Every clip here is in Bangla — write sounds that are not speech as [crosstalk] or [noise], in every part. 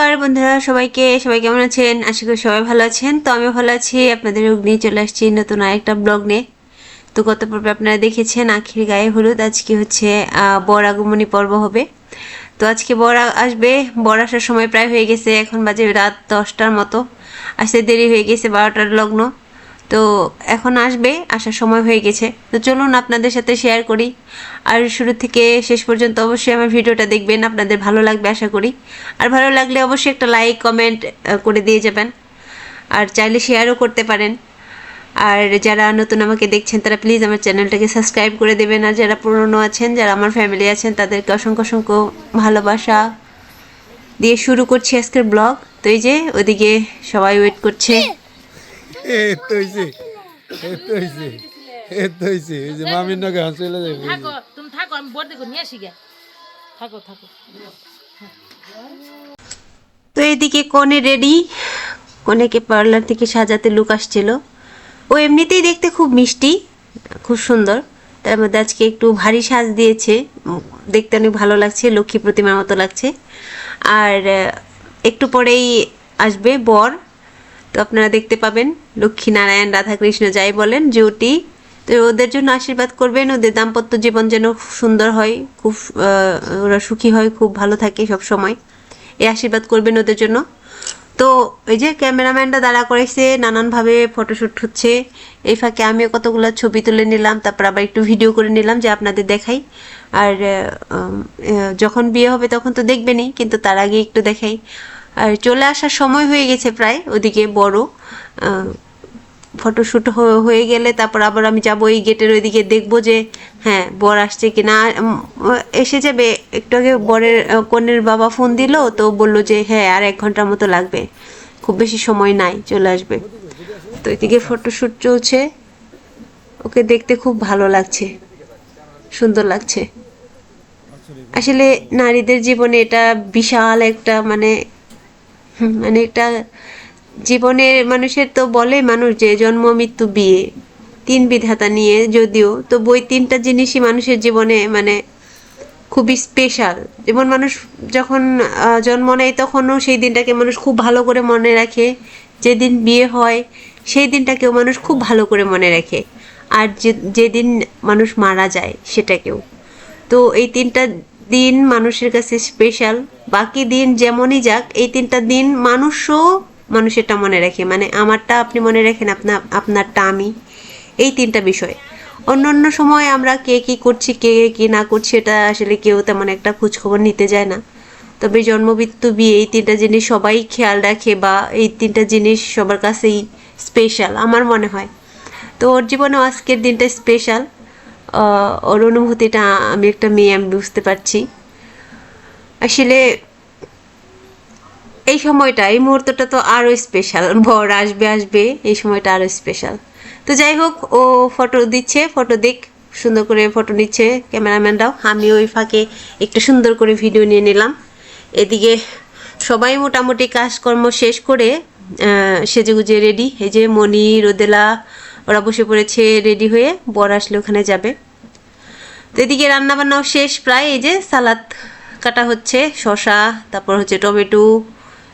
নমস্কার বন্ধুরা, সবাইকে, সবাই কেমন আছেন? আশা করি সবাই ভালো আছেন। তো আমি ভালো আছি, আপনাদের অগ্নি চলে আসছি নতুন আরেকটা ব্লগ নিয়ে। তো গত পর্বে আপনারা দেখেছেন, আখির গায়ে হলুদ, আজকে হচ্ছে বর আগমনী পর্ব হবে। তো আজকে বর আসবে, বর আসার সময় প্রায় হয়ে গেছে, এখন বাজে রাত দশটার মতো। আসতে দেরি হয়ে গেছে বারোটার লগ্ন। তো এখন আসবে, আসার সময় হয়ে গেছে। তো চলুন আপনাদের সাথে শেয়ার করি। আর শুরু থেকে শেষ পর্যন্ত অবশ্যই আমার ভিডিওটা দেখবেন, আপনাদের ভালো লাগবে আশা করি। আর ভালো লাগলে অবশ্যই একটা লাইক কমেন্ট করে দিয়ে যাবেন। আর চাইলে শেয়ারও করতে পারেন। আর যারা নতুন আমাকে দেখছেন, তারা প্লিজ আমার চ্যানেলটাকে সাবস্ক্রাইব করে দেবেন। আর যারা পুরনো আছেন, যারা আমার ফ্যামিলি আছেন, তাদেরকে অসংখ্য অসংখ্য ভালোবাসা দিয়ে শুরু করছি আজকের ব্লগ তো এই যে, ওদিকে সবাই ওয়েট করছে। এই তো হইছে। এই তো হইছে। এই তো হইছে। এই যে মামির চলে যাবে থাকো তুমি থাকো আমি বোর্ড দেখো নিয়ে আসি গে থাকো থাকো। তো এদিকে কনে রেডি। কনেকে পার্লার থেকে সাজাতে লুক আসছিল। ও এমনিতেই দেখতে খুব মিষ্টি খুব সুন্দর। তার মধ্যে আজকে একটু ভারী সাজ দিয়েছে। দেখতে অনেক ভালো লাগছে লক্ষ্মী প্রতিমার মতো লাগছে। আর একটু পরেই আসবে বর। তো আপনারা দেখতে পাবেন লক্ষ্মী নারায়ণ রাধাকৃষ্ণ যাই বলেন, জুটি। তো ওদের জন্য আশীর্বাদ করবেন, ওদের দাম্পত্য জীবন যেন সুন্দর হয়, খুব ওরা সুখী হয়, খুব ভালো থাকে সব সময়। এই আশীর্বাদ করবেন ওদের জন্য। তো এই যে ক্যামেরাম্যানটা দাঁড়া করেছে, নানানভাবে ফটোশ্যুট হচ্ছে। এই ফাঁকে আমিও কতগুলো ছবি তুলে নিলাম, তারপর আবার একটু ভিডিও করে নিলাম যে আপনাদের দেখাই। আর যখন বিয়ে হবে তখন তো দেখবেনই, কিন্তু তার আগে একটু দেখাই। আর চলে আসার সময় হয়ে গেছে প্রায়, ওদিকে বড়। ফটোশ্যুট হয়ে গেলে তারপর আবার আমি যাব এই গেটের ওইদিকে, দেখব যে হ্যাঁ বর আসছে কি না এসে যাবে, একটু আগে বরের কনের বাবা ফোন দিল, তো বলল যে হ্যাঁ আর এক ঘণ্টার মতো লাগবে। খুব বেশি সময় নাই, চলে আসবে। তো এদিকে ফটোশ্যুট চলছে। ওকে দেখতে খুব ভালো লাগছে। সুন্দর লাগছে। আসলে নারীদের জীবনে এটা বিশাল একটা মানে [laughs] মানে একটা জীবনের মানুষের তো বলে মানুষ যে জন্ম, মৃত্যু, বিয়ে। তিন বিধাতা নিয়ে যদিও, তো বই তিনটা জিনিসই মানুষের জীবনে মানে খুবই স্পেশাল যেমন মানুষ যখন জন্ম নেয় তখনও সেই দিনটাকে মানুষ খুব ভালো করে মনে রাখে। যেদিন বিয়ে হয়, সেই দিনটাকেও মানুষ খুব ভালো করে মনে রাখে। আর যে, যেদিন মানুষ মারা যায়, সেটাকেও। তো এই তিনটা দিন মানুষের কাছে স্পেশাল বাকি দিন যেমনই যাক, এই তিনটা দিন মানুষও মানুষেরটা মনে রাখে। মানে আমারটা আপনি মনে রাখেন আপনার আপনারটা আমি। এই তিনটা বিষয়। অন্য অন্য সময় আমরা কে কি করছি, কে কি না করছি, এটা আসলে কেউ তেমন একটা খোঁজখবর নিতে যায় না। তবে জন্মমৃত্যু বিয়ে, এই তিনটা জিনিস সবাই খেয়াল রাখে বা এই তিনটা জিনিস সবার কাছেই স্পেশাল আমার মনে হয়। তো ওর জীবনেও আজকের দিনটা স্পেশাল ওর অনুভূতিটা আমি একটা মেয়ে, আমি বুঝতে পারছি। আসলে এই সময়টা, এই মুহূর্তটা তো আরও স্পেশাল বর আসবে আসবে, এই সময়টা আরও স্পেশাল তো যাই হোক, ও ফটো দিচ্ছে ফটো দিক সুন্দর করে ফটো নিচ্ছে ক্যামেরাম্যানরাও। আমি ওই ফাঁকে একটু সুন্দর করে ভিডিও নিয়ে নিলাম। এদিকে সবাই মোটামুটি কাজকর্ম শেষ করে সেজেগুজে রেডি এই যে মণি রোদেলা ওরা বসে পড়েছে রেডি হয়ে বর আসলে ওখানে যাবে। তো এদিকে রান্না বান্নাও শেষ, প্রায় এই যে সালাদ কাটা হচ্ছে, শসা, তারপর হচ্ছে টমেটো,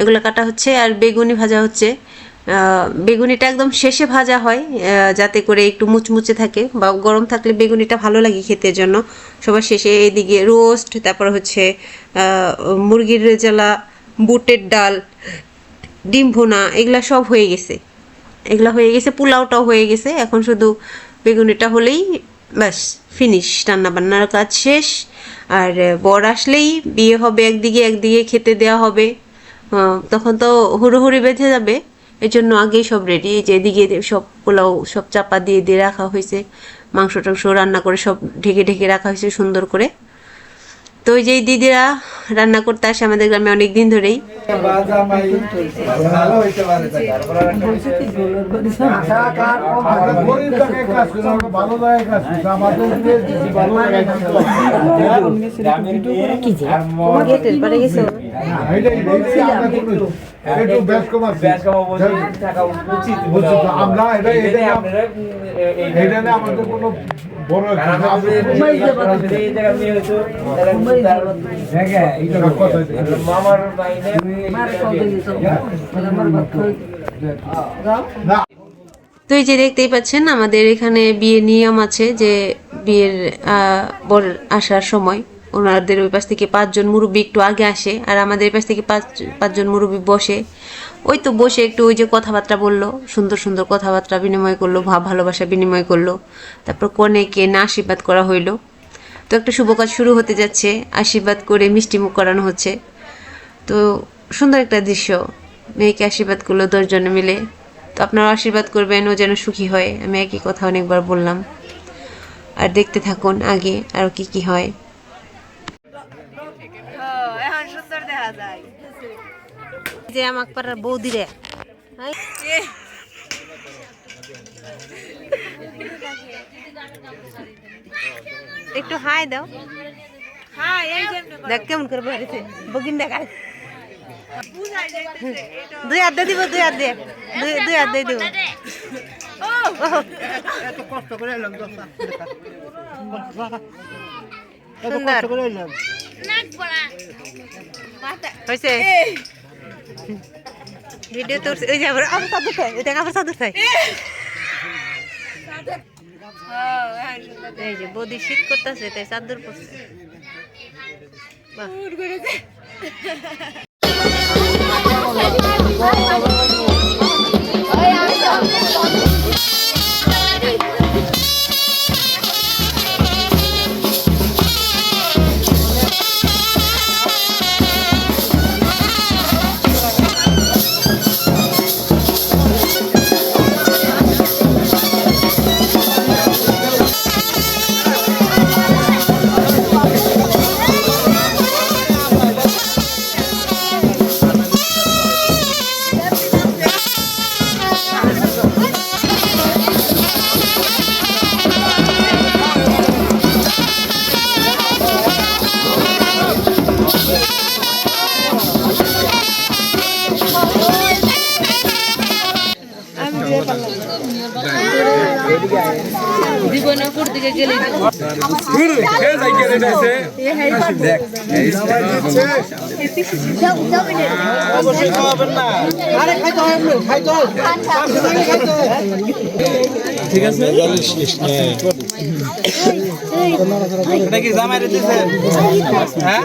এগুলো কাটা হচ্ছে, আর বেগুনি ভাজা হচ্ছে। বেগুনিটা একদম শেষে ভাজা হয় যাতে করে একটু মুচমুচে থাকে বা গরম থাকলে বেগুনিটা ভালো লাগে খেতে জন্য। সবার শেষে এদিকে রোস্ট, তারপর হচ্ছে মুরগির রেজালা, বুটের ডাল, ডিম ভুনা, এগুলা সব হয়ে গেছে। এগুলা হয়ে গেছে, পোলাওটাও হয়ে গেছে। এখন শুধু বেগুনিটা হলেই ব্যাস ফিনিশ রান্না বান্নার কাজ শেষ। আর বর আসলেই বিয়ে হবে একদিকে একদিকে খেতে দেওয়া হবে। তখন তো হুড়োহুড়ি বেঁধে যাবে। এই জন্য আগেই সব রেডি যে এদিকে সব পোলাও সব চাপা দিয়ে দিয়ে রাখা হয়েছে। মাংস টাংস রান্না করে সব ঢেকে ঢেকে রাখা হয়েছে সুন্দর করে। তো ওই যে দিদিরা রান্না করতে আসে আমাদের গ্রামে অনেক দিন ধরেই। আমরা। হ্যাঁ। হ্যাঁ, মনে হয়। এটা- এটা- আমাদের কোনো তো এই যে দেখতেই পাচ্ছেন আমাদের এখানে বিয়ে নিয়ম আছে যে বিয়ের আহ, বর আসার সময়। ওনাদের ওই পাশ থেকে পাঁচজন মুরব্বী একটু আগে আসে, আর আমাদের এই পাশ থেকে পাঁচ, পাঁচজন মুরব্বী বসে। ওই তো বসে একটু ওই যে কথাবার্তা বলল, সুন্দর সুন্দর কথাবার্তা বিনিময় করল ভাব ভালোবাসা বিনিময় করল। তারপর কনেকে না আশীর্বাদ করা হইল। তো একটা শুভ কাজ শুরু হতে যাচ্ছে, আশীর্বাদ করে মিষ্টি মুখ করানো হচ্ছে। তো সুন্দর একটা দৃশ্য, মেয়েকে আশীর্বাদ করল দশজনে মিলে। তো আপনারা আশীর্বাদ করবেন, ও যেন সুখী হয়। আমি একই কথা অনেকবার বললাম। আর দেখতে থাকুন আগে আরও কি কি হয় এখন সুন্দর দেখা যায় যে আমাকে পাড়ার বৌদি রে একটু হাই দাও। দেখ কেমন করে বাড়িতে বগিন দেখা দুই হাত দিব দুই হাত দিয়ে। দুই দুই হাত দিয়ে দিব। সুন্দর। হয়েছে ভিডিও তোর ওই যে আবার আবার সাদু খাই ওই দেখ সাদু খাই এই যে বৌদি শীত করতেছে, তাই চাদর পড়ছে বাহ। জীবনপুর আছে এটা কি জামাই দিতেছে হ্যাঁ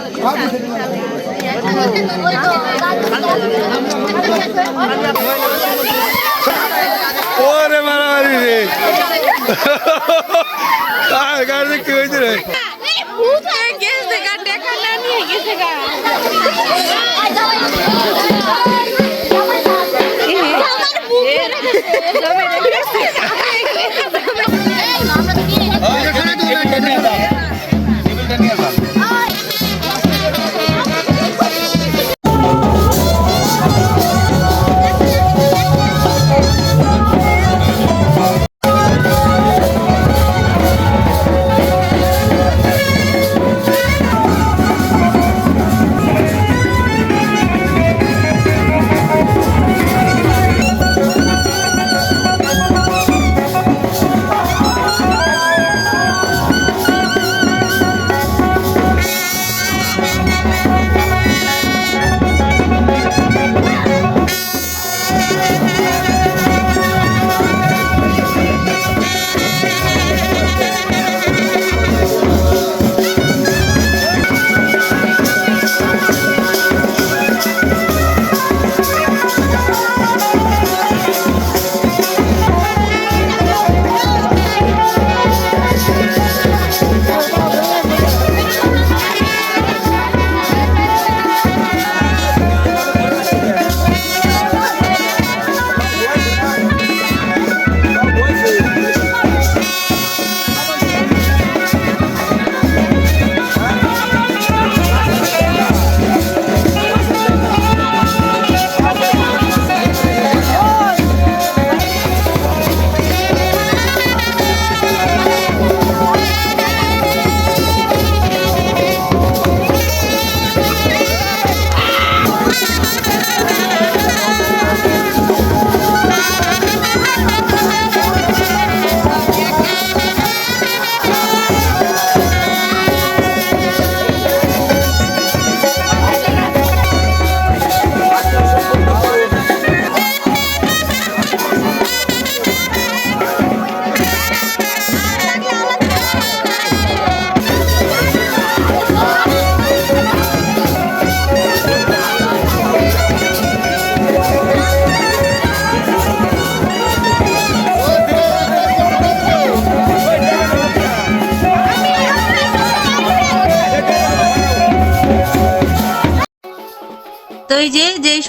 ওরে মারামারি রে। আর গাড়ি কি হয়েছে রে? গেছে গা দেখা নিয়ে গেছে গা।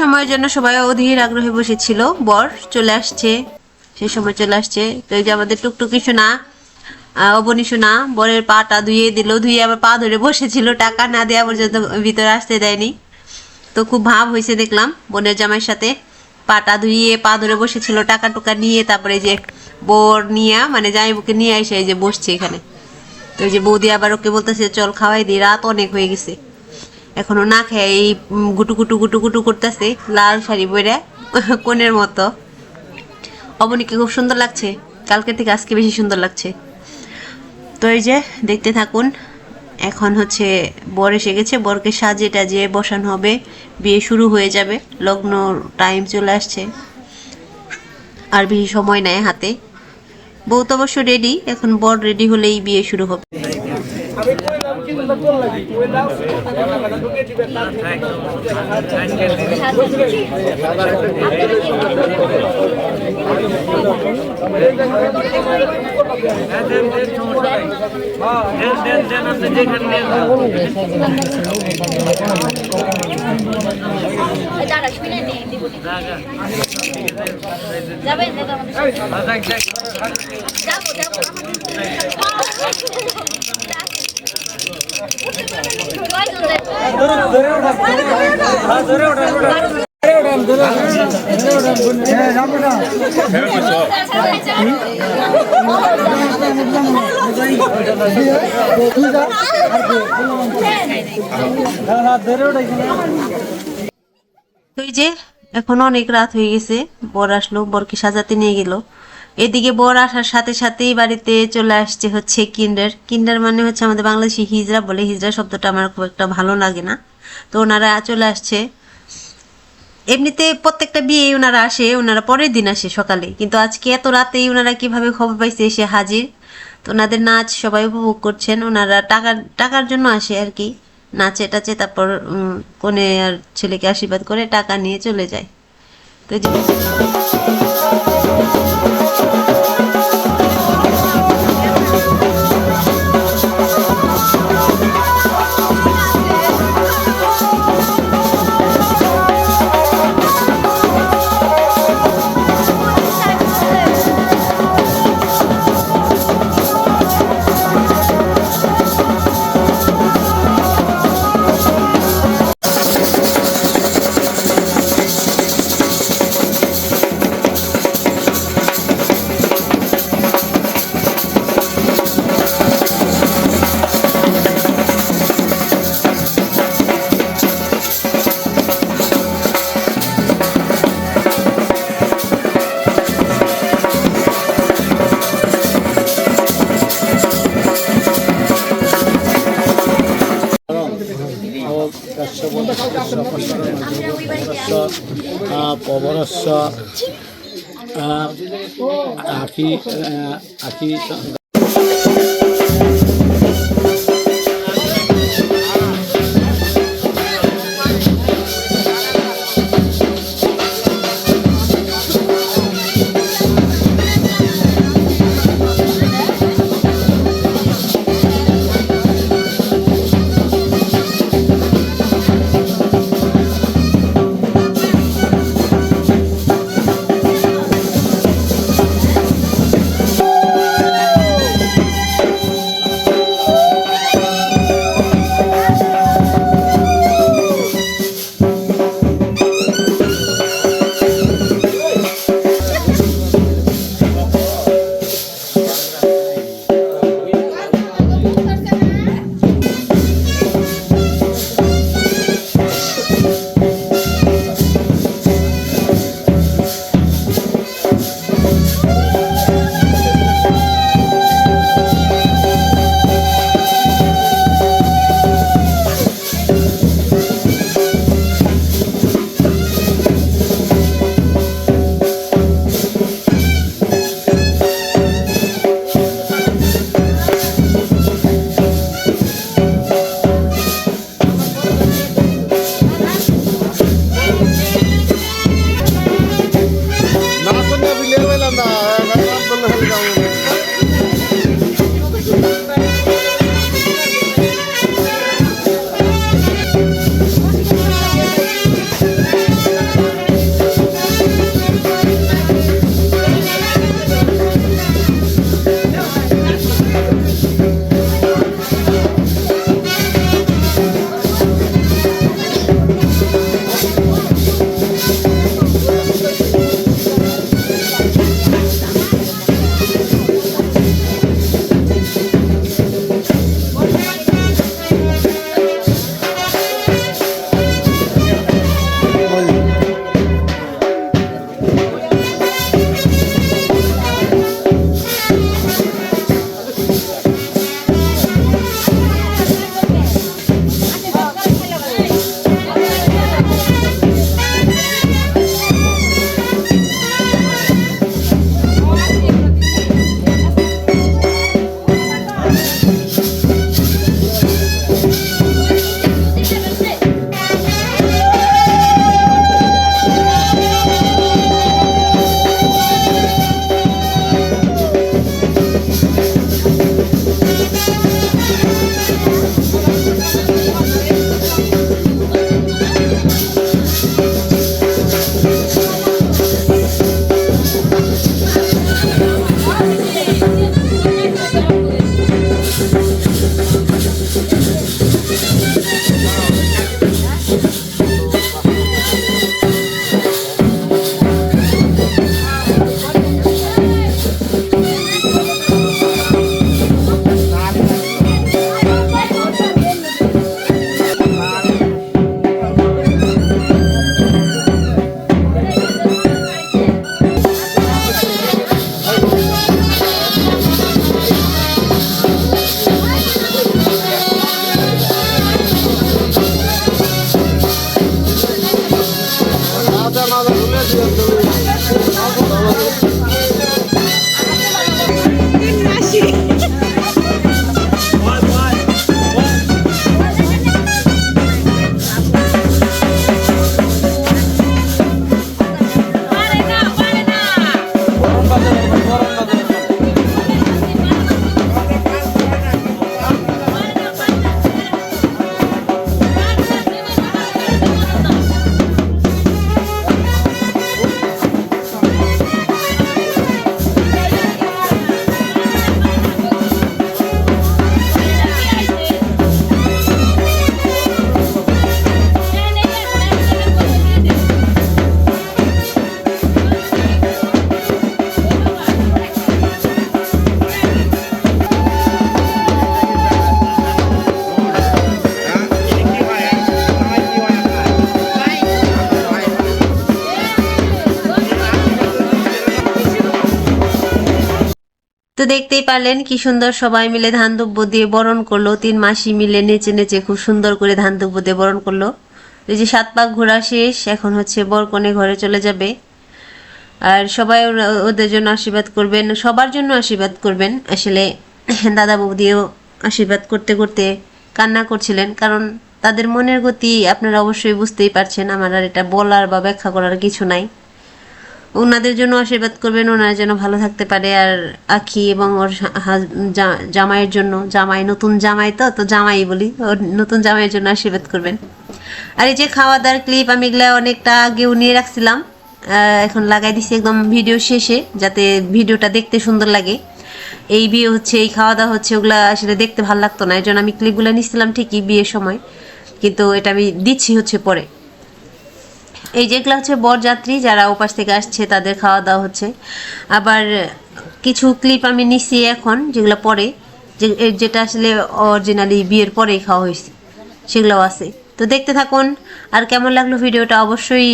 সময়ের জন্য সবাই অধীর আগ্রহে বসেছিল। বর চলে আসছে। সেই সময় চলে আসছে। তো এই যে আমাদের টুকটুকি শোনা অবনী শোনা বরের পাটা ধুয়ে দিল, ধুয়ে আবার পা ধরে বসেছিল। টাকা না দেওয়া পর্যন্ত ভিতরে আসতে দেয়নি। তো খুব ভাব হয়েছে দেখলাম বোনের জামাইয়ের সাথে। পাটা ধুইয়ে পা ধরে বসেছিল, টাকা টুকা নিয়ে তারপরে যে বর নিয়ে মানে জামাইবুকে নিয়ে এসে এই যে বসছে এখানে। তো যে বৌদি আবার ওকে বলতেছে, চল খাওয়াই দিই রাত অনেক হয়ে গেছে। এখনও না খেয়ে এই গুটু গুটু গুটু গুটু করতেছে, লাল শাড়ি পরে [laughs] কোনের মতো। অবনীকে খুব সুন্দর লাগছে। কালকে থেকে আজকে বেশি সুন্দর লাগছে। তো এই যে, দেখতে থাকুন, এখন হচ্ছে বর এসে গেছে। বরকে সাজে টাজে বসানো হবে। বিয়ে শুরু হয়ে যাবে। লগ্ন টাইম চলে আসছে। আর বেশি সময় নেয় হাতে। বউ তো অবশ্য রেডি এখন বর রেডি হলেই বিয়ে শুরু হবে। দাঁড়া শুনে নে দিব যাবেন যাব কয়জন যাবে? তো এই যে, এখন অনেক রাত হয়ে গেছে, বর আসলো, বরকে সাজাতে নিয়ে গেল এদিকে বর আসার সাথে সাথেই বাড়িতে চলে আসছে হচ্ছে কিন্ডার। কিন্ডার মানে হচ্ছে আমাদের বাংলাদেশি হিজরা বলে, হিজড়া শব্দটা আমার খুব একটা ভালো লাগে না। তো ওনারা চলে আসছে। এমনিতে প্রত্যেকটা বিয়ে ওনারা আসে, ওনারা পরের দিন আসে সকালে। কিন্তু আজকে এত রাতেই ওনারা কীভাবে খবর পাইছে এসে হাজির? তো ওনাদের নাচ সবাই উপভোগ করছেন। ওনারা টাকার টাকার জন্য আসে আর কি। নাচে টাচে তারপর কনে আর ছেলেকে আশীর্বাদ করে টাকা নিয়ে চলে যায়। তো এই যে পবনস্য আখি ひいさん তো দেখতেই পারলেন কি সুন্দর সবাই মিলে ধান দুব্য দিয়ে বরণ করল। তিন মাসি মিলে নেচে নেচে খুব সুন্দর করে ধান দুব্য দিয়ে বরণ করল। এই যে সাত পাক ঘোরা শেষ, এখন হচ্ছে বরকনে ঘরে চলে যাবে। আর সবাই ওদের জন্য আশীর্বাদ করবেন, সবার জন্য আশীর্বাদ করবেন। আসলে দাদা বৌদিও আশীর্বাদ করতে করতে কান্না করছিলেন, কারণ তাদের মনের গতি আপনারা অবশ্যই বুঝতেই পারছেন। আমার আর এটা বলার বা ব্যাখ্যা করার কিছু নাই। ওনাদের জন্য আশীর্বাদ করবেন, ওনারা যেন ভালো থাকতে পারে। আর আখি এবং ওর জামাইয়ের জন্য, জামাই নতুন জামাই তো তো জামাই বলি, ওর নতুন জামাইয়ের জন্য আশীর্বাদ করবেন। আর এই যে খাওয়া দাওয়ার ক্লিপ আমি এগুলা অনেকটা আগেও নিয়ে রাখছিলাম। এখন লাগাই দিছি একদম ভিডিও শেষে, যাতে ভিডিওটা দেখতে সুন্দর লাগে। এই বিয়ে হচ্ছে, এই খাওয়া দাওয়া হচ্ছে, ওগুলো আসলে দেখতে ভালো লাগতো না। এই জন্য আমি ক্লিপগুলো নিচ্ছিলাম ঠিকই বিয়ের সময়। কিন্তু এটা আমি দিচ্ছি হচ্ছে পরে। এই যেগুলো হচ্ছে বরযাত্রী, যারা ওপাশ থেকে আসছে, তাদের খাওয়া দাওয়া হচ্ছে। আবার কিছু ক্লিপ আমি নিছি এখন, যেগুলো পরে, যে যেটা আসলে অরিজিনালি বিয়ের পরেই খাওয়া হয়েছে, সেগুলোও আছে। তো দেখতে থাকুন, আর কেমন লাগল ভিডিওটা অবশ্যই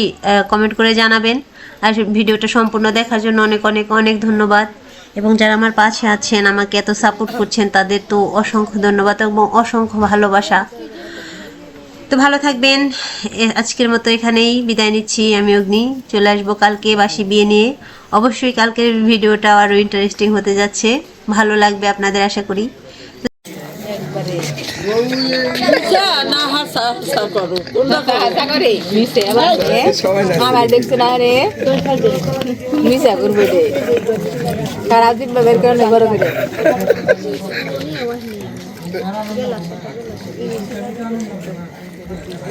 কমেন্ট করে জানাবেন। আর ভিডিওটা সম্পূর্ণ দেখার জন্য অনেক অনেক অনেক ধন্যবাদ। এবং যারা আমার পাশে আছেন, আমাকে এত সাপোর্ট করছেন, তাদের তো অসংখ্য ধন্যবাদ এবং অসংখ্য ভালোবাসা। তো ভালো থাকবেন। আজকের মতো এখানেই বিদায় নিচ্ছি আমি অগ্নি। চলে আসব কালকে বাসি বিয়ে নিয়ে। অবশ্যই কালকের ভিডিওটা আরও ইন্টারেস্টিং হতে যাচ্ছে। ভালো লাগবে আপনাদের আশা করি। আমার দেখছে না রে মিশা করব